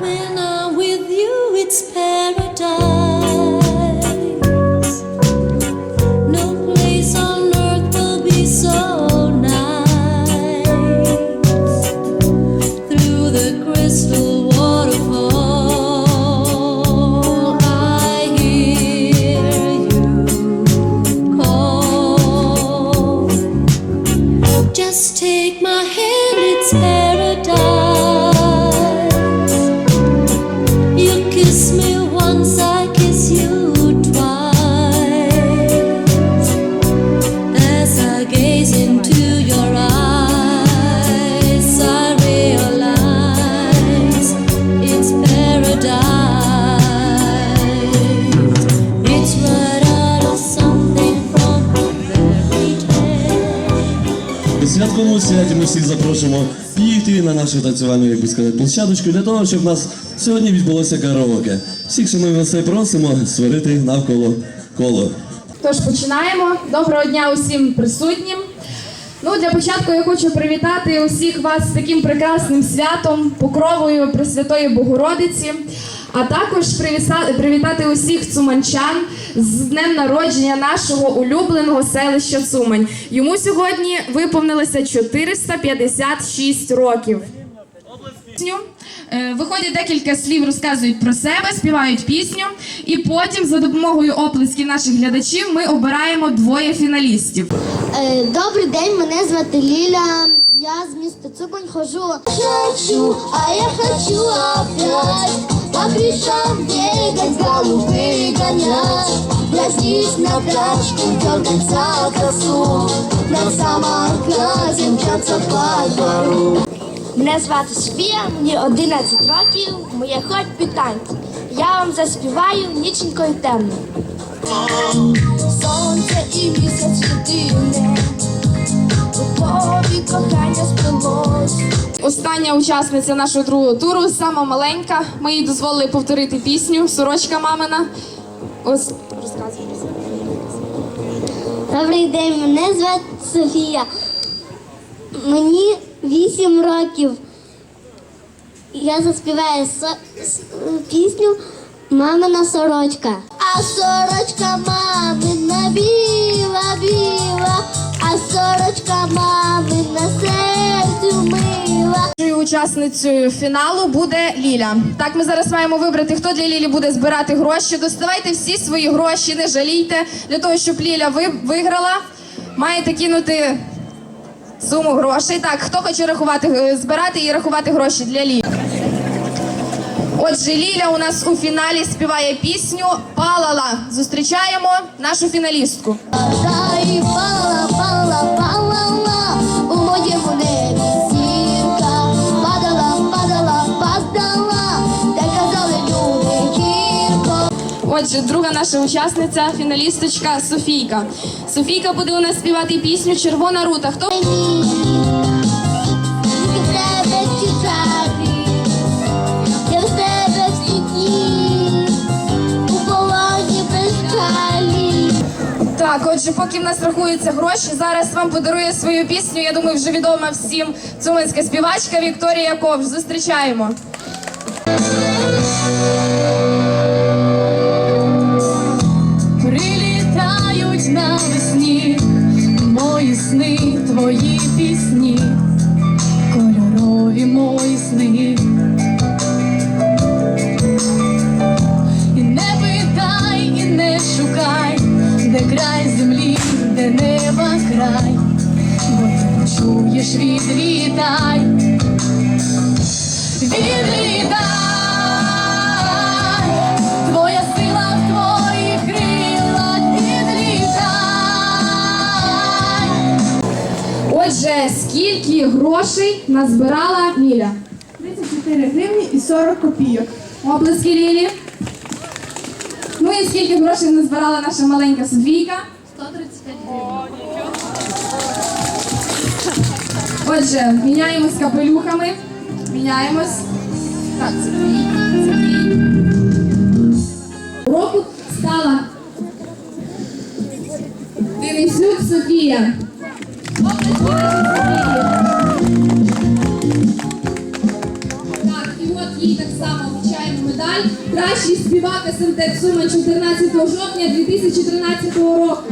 When I'm with you, it's paradise. No place on earth will be so nice. Through the crystal святковому святі ми всіх запрошуємо підійти на нашу танцювальну, як би сказати, площадочку для того, щоб в нас сьогодні відбулося караоке. Всіх шановних гостей просимо створити навколо коло. Тож починаємо. Доброго дня усім присутнім. Ну, для початку я хочу привітати усіх вас з таким прекрасним святом, покровою Пресвятої Богородиці, а також привіса- привітати усіх цуманчан з днем народження нашого улюбленого селища Цумань. Йому сьогодні виповнилося 456 років. Е, Виходять декілька слів, розказують про себе, співають пісню, і потім за допомогою оплесків наших глядачів ми обираємо двоє фіналістів. Е, Добрий день, мене звати Ліля. Я з міста Цуконь хожу. Хочу, а я хочу опять. Я пришел бегать, голубые гонять. Я здесь на пляжку дергать за красу. На самоотказе мчаться по двору. Мене звати Софія, мені 11 років, моє хоч питань. Я вам заспіваю ніченько й темно. Сонце і місяць єдине, у тобі кохання сплелось. Остання учасниця нашого другого туру, сама маленька. Ми їй дозволили повторити пісню Сорочка мамина. Ось. Добрий день, мене звати Софія. Мені 8 років. Я заспіваю со- пісню Мамина сорочка. А сорочка мамина біла, біла, а сорочка мамина серцю мила. Учасницею фіналу буде Ліля. Так, ми зараз маємо вибрати, хто для Лілі буде збирати гроші. Доставайте всі свої гроші, не жалійте. Для того, щоб Ліля виграла, маєте кинути суму грошей. Так, хто хоче рахувати, е, збирати і рахувати гроші для Лілі? Отже, Ліля у нас у фіналі співає пісню Палала. Зустрічаємо нашу фіналістку. Отже, друга наша учасниця, фіналісточка Софійка. Софійка буде у нас співати пісню Червона рута. Хто так? Отже, поки в нас рахуються гроші, зараз вам подарує свою пісню. Я думаю, вже відома всім цуманська співачка Вікторія Ковш. Зустрічаємо. Ти почуєш відлітай, відлітай, твоя сила в твоїх крилах відлітай. Отже, скільки грошей назбирала Ліля? 34 гривні і 40 копійок. Оплески Лілі. Ну і скільки грошей назбирала наша маленька Софійка? 135 гривень. Отже, міняємось капелюхами. Міняємось. Так, це твій, це твій. Року стала Денисюк Софія. Так, і от їй так само фестиваль Кращий співак СМТ Суми 14 жовтня 2013 року.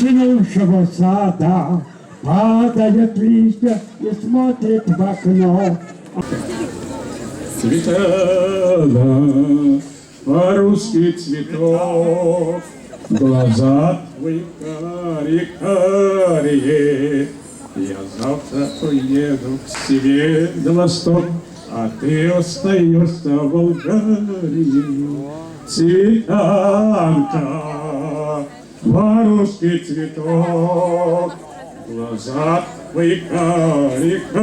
Начинувшего сада падает листья и смотрит в окно. Цветала по-русски цветок, глаза твои карие-карие. Я завтра уеду к себе на восток, а ты остаешься в Болгарии. Цветанка, по-русски цветок, глаза твои карие-карие.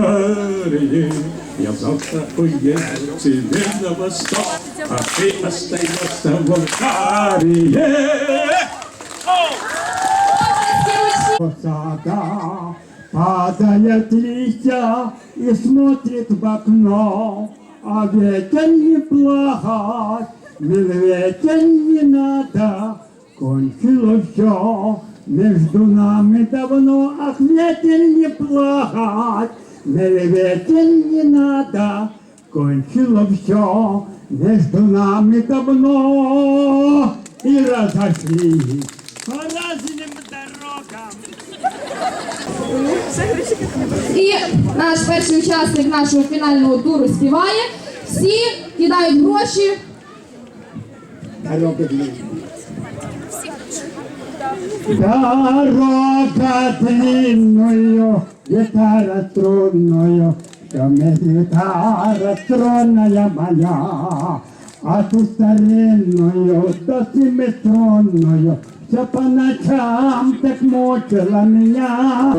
Я завтра уеду тебе на восток, а ты остаешься в Болгарии. Сада падает листья и смотрит в окно, а ветер не мил ветер не надо, кончилось все между нами давно, ах, ветер не плакать, мил ветер не надо, кончилось все между нами давно и разошлись по разным дорогам. І наш перший учасник нашого фінального туру співає. Всі кидають гроші. Дорога длинная. Дорога длинною, гитара струнною, что мне гитара струнная моя, а ту старинную, до семиструнную, все по ночам так мучила меня.